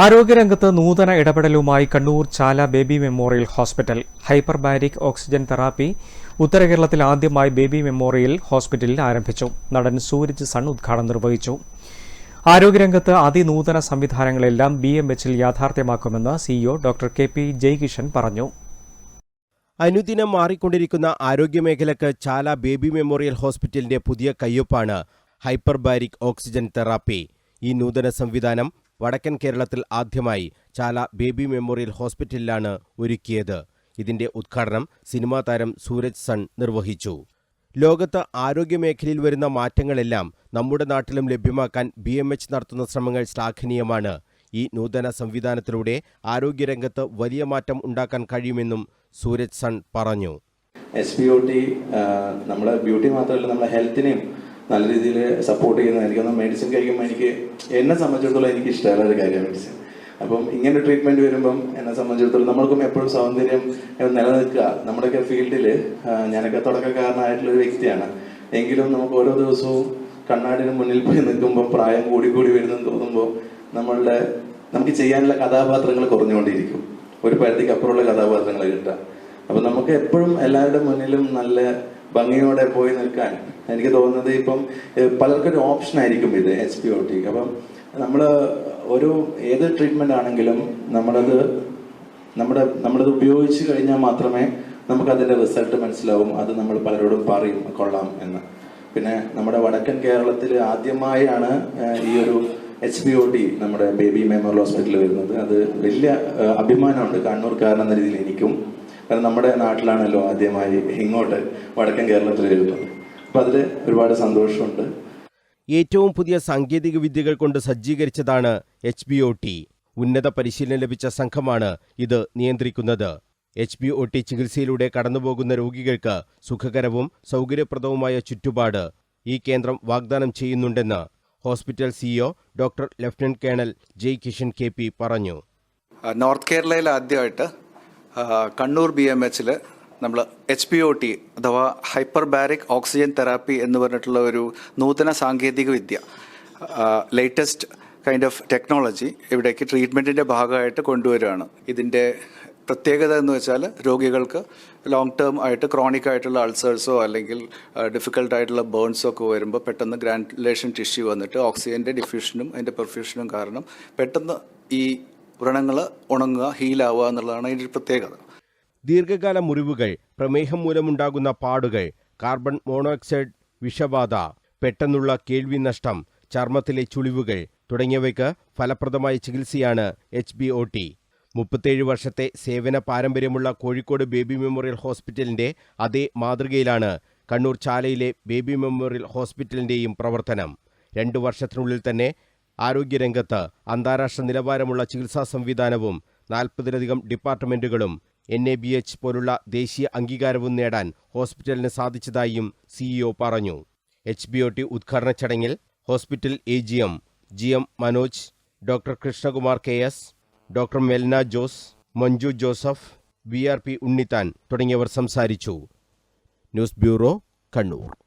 ആരോഗ്യരംഗത്ത് നൂതന ഇടപെടലുമായി Kannur Chala baby memorial hospital. Hyperbaric oxygen therapy ഉത്തര കേരളത്തിൽ ആദ്യമായി ബേബി മെമ്മോറിയൽ ഹോസ്പിറ്റലിൽ ആരംഭിച്ചു. നടൻ സൂരജ് സൺ ഉദ്ഘാടനം നിർവഹിച്ചു. ആരോഗ്യരംഗത്ത് അതിനൂതന സംവിധാനങ്ങളെല്ലാം ബി എം എച്ചിൽ യാഥാർത്ഥ്യമാക്കുമെന്ന് CEO doctor K P Jayakishan പറഞ്ഞു. അനുദിനം മാറിക്കൊണ്ടിരിക്കുന്ന ആരോഗ്യമേഖലക്ക് ചാല ബേബി മെമ്മോറിയൽ ഹോസ്പിറ്റലിന്റെ പുതിയ കയ്യൊപ്പാണ് ഹൈപ്പർബാരിക് ഓക്സിജൻ തെറാപ്പി. ഈ നൂതന സംവിധാനം വടക്കൻ കേരളത്തിൽ ആദ്യമായി ചാല ബേബി മെമ്മോറിയൽ ഹോസ്പിറ്റലിലാണ് ഒരുക്കിയത്. ഇതിന്റെ ഉദ്ഘാടനം സിനിമാ താരം സൂരജ് സൺ നിർവഹിച്ചു. ലോകത്ത് ആരോഗ്യമേഖലയിൽ വരുന്ന മാറ്റങ്ങളെല്ലാം നമ്മുടെ നാട്ടിലും ലഭ്യമാക്കാൻ ബി എം എച്ച് നടത്തുന്ന ശ്രമങ്ങൾ ശ്ലാഘനീയമാണ്. ഈ നൂതന സംവിധാനത്തിലൂടെ ആരോഗ്യരംഗത്ത് വലിയ മാറ്റം ഉണ്ടാക്കാൻ കഴിയുമെന്നും സൂരജ് സൺ പറഞ്ഞു. എസ് ബി ഒ ടി നമ്മുടെ ബ്യൂട്ടി മാത്രമല്ല നമ്മുടെ ഹെൽത്തിനെയും നല്ല രീതിയിൽ സപ്പോർട്ട് ചെയ്യുന്നതായിരിക്കും. എനിക്കൊന്ന് മെഡിസിൻ കഴിക്കുമ്പോൾ എനിക്ക് എന്നെ സംബന്ധിച്ചിടത്തോളം എനിക്ക് ഇഷ്ടമല്ല ഒരു കാര്യം മെഡിസിൻ അപ്പം ഇങ്ങനെ ട്രീറ്റ്മെന്റ് വരുമ്പം എന്നെ സംബന്ധിച്ചിടത്തോളം നമ്മൾക്കും എപ്പോഴും സൗന്ദര്യം നിലനിൽക്കുക. നമ്മുടെയൊക്കെ ഫീൽഡിൽ ഞാനൊക്കെ തുടക്കക്കാരനായിട്ടുള്ള ഒരു വ്യക്തിയാണ്. എങ്കിലും നമുക്ക് ഓരോ ദിവസവും കണ്ണാടിന് മുന്നിൽ പോയി നിൽക്കുമ്പോൾ പ്രായം കൂടി കൂടി വരുന്നെന്ന് തോന്നുമ്പോൾ നമ്മളുടെ നമുക്ക് ചെയ്യാനുള്ള കഥാപാത്രങ്ങൾ കുറഞ്ഞുകൊണ്ടിരിക്കും. ഒരു പരിധിക്ക് അപ്പുറമുള്ള കഥാപാത്രങ്ങൾ കിട്ടുക. അപ്പൊ നമുക്ക് എപ്പോഴും എല്ലാവരുടെ മുന്നിലും നല്ല ഭംഗിയോടെ പോയി നിൽക്കാൻ എനിക്ക് തോന്നുന്നത് ഇപ്പം പലർക്കും ഒരു ഓപ്ഷൻ ആയിരിക്കും ഇത് എച്ച് പി ഒ ടി അപ്പം നമ്മൾ ഒരു ഏത് ട്രീറ്റ്മെന്റ് ആണെങ്കിലും നമ്മളത് നമ്മുടെ നമ്മളത് ഉപയോഗിച്ച് കഴിഞ്ഞാൽ മാത്രമേ നമുക്ക് അതിന്റെ റിസൾട്ട് മനസ്സിലാവും. അത് നമ്മൾ പലരോടും പറയും കൊള്ളാം എന്ന്. പിന്നെ നമ്മുടെ വടക്കൻ കേരളത്തിൽ ആദ്യമായാണ് ഈ ഒരു എച്ച് ബി ഒ ടി നമ്മുടെ ബേബി മെമ്മോറിയൽ ഹോസ്പിറ്റലിൽ വരുന്നത്. അത് വലിയ അഭിമാനമുണ്ട്. കണ്ണൂർ കണ്ണൂർക്കാരൻ എന്ന രീതിയിൽ എനിക്കും കാരണം നമ്മുടെ നാട്ടിലാണല്ലോ ആദ്യമായി ഇങ്ങോട്ട് വടക്കൻ കേരളത്തിൽ വരുന്നത്. അപ്പൊ അതിൽ ഒരുപാട് സന്തോഷമുണ്ട്. ഏറ്റവും പുതിയ സാങ്കേതിക വിദ്യകൾ കൊണ്ട് സജ്ജീകരിച്ചതാണ് എച്ച് ബി ഒ ടി. ഉന്നത പരിശീലനം ലഭിച്ച സംഘമാണ് ഇത് നിയന്ത്രിക്കുന്നത്. എച്ച് ബി ഒ ടി ചികിത്സയിലൂടെ കടന്നുപോകുന്ന രോഗികൾക്ക് സുഖകരവും സൗകര്യപ്രദവുമായ ചുറ്റുപാട് ഈ കേന്ദ്രം വാഗ്ദാനം ചെയ്യുന്നുണ്ടെന്ന് hospital CEO doctor lieutenant colonel Jay Kishan K P പറഞ്ഞു. നോർത്ത് കേരളയിൽ ആദ്യമായിട്ട് കണ്ണൂർ ബി എം എച്ചിൽ നമ്മൾ എച്ച് പി ഒ ടി അഥവാ ഹൈപ്പർ ബാരിക് ഓക്സിജൻ തെറാപ്പി എന്ന് പറഞ്ഞിട്ടുള്ള ഒരു നൂതന സാങ്കേതിക വിദ്യ. ലേറ്റസ്റ്റ് കൈൻഡ് ഓഫ് ടെക്നോളജി ഇവിടേക്ക് ട്രീറ്റ്മെന്റിന്റെ ഭാഗമായിട്ട് കൊണ്ടുവരികയാണ്. ഇതിന്റെ പ്രത്യേകത എന്ന് വെച്ചാൽ രോഗികൾക്ക് ലോങ് ടേം ആയിട്ട് ക്രോണിക് ആയിട്ടുള്ള അൾസേഴ്സോ അല്ലെങ്കിൽ ഡിഫിക്കൽട്ട് ആയിട്ടുള്ള ബേൺസോ ഒക്കെ വരുമ്പോൾ പെട്ടെന്ന് ഗ്രാൻഡുലേഷൻ ടിഷ്യൂ വന്നിട്ട് ഓക്സിജന്റെ ഡിഫ്യൂഷനും അതിന്റെ പെർഫ്യൂഷനും കാരണം പെട്ടെന്ന് ഈ വ്രണങ്ങൾ ഉണങ്ങുക ഹീലാവുക എന്നുള്ളതാണ് അതിന്റെ പ്രത്യേകത. ദീർഘകാല മുറിവുകൾ പ്രമേഹം മൂലമുണ്ടാകുന്ന പാടുകൾ കാർബൺ മോണോക്സൈഡ് വിഷബാധ പെട്ടെന്നുള്ള കേൾവി നഷ്ടം ചർമ്മത്തിലെ ചുളിവുകൾ തുടങ്ങിയവയ്ക്ക് ഫലപ്രദമായ ചികിത്സയാണ് എച്ച് ബി ഒ ടി. മുപ്പത്തേഴ് വർഷത്തെ സേവന പാരമ്പര്യമുള്ള കോഴിക്കോട് ബേബി മെമ്മോറിയൽ ഹോസ്പിറ്റലിന്റെ അതേ മാതൃകയിലാണ് കണ്ണൂർ ചാലയിലെ ബേബി മെമ്മോറിയൽ ഹോസ്പിറ്റലിന്റെയും പ്രവർത്തനം. രണ്ടു വർഷത്തിനുള്ളിൽ തന്നെ ആരോഗ്യരംഗത്ത് അന്താരാഷ്ട്ര നിലവാരമുള്ള ചികിത്സാ സംവിധാനവും നാൽപ്പതിലധികം ഡിപ്പാർട്ട്മെന്റുകളും എൻ എ ബി എച്ച് പോലുള്ള ദേശീയ അംഗീകാരവും നേടാൻ ഹോസ്പിറ്റലിന് സാധിച്ചതായും സിഇഒ പറഞ്ഞു. എച്ച് ബി ഒ ടി ഉദ്ഘാടന ചടങ്ങിൽ hospital A G M G M Manoj doctor Krishnakumar K S doctor Melna Jose Manju Joseph V R P Unnithan തുടങ്ങിയവർ സംസാരിച്ചു. News bureau Kannur.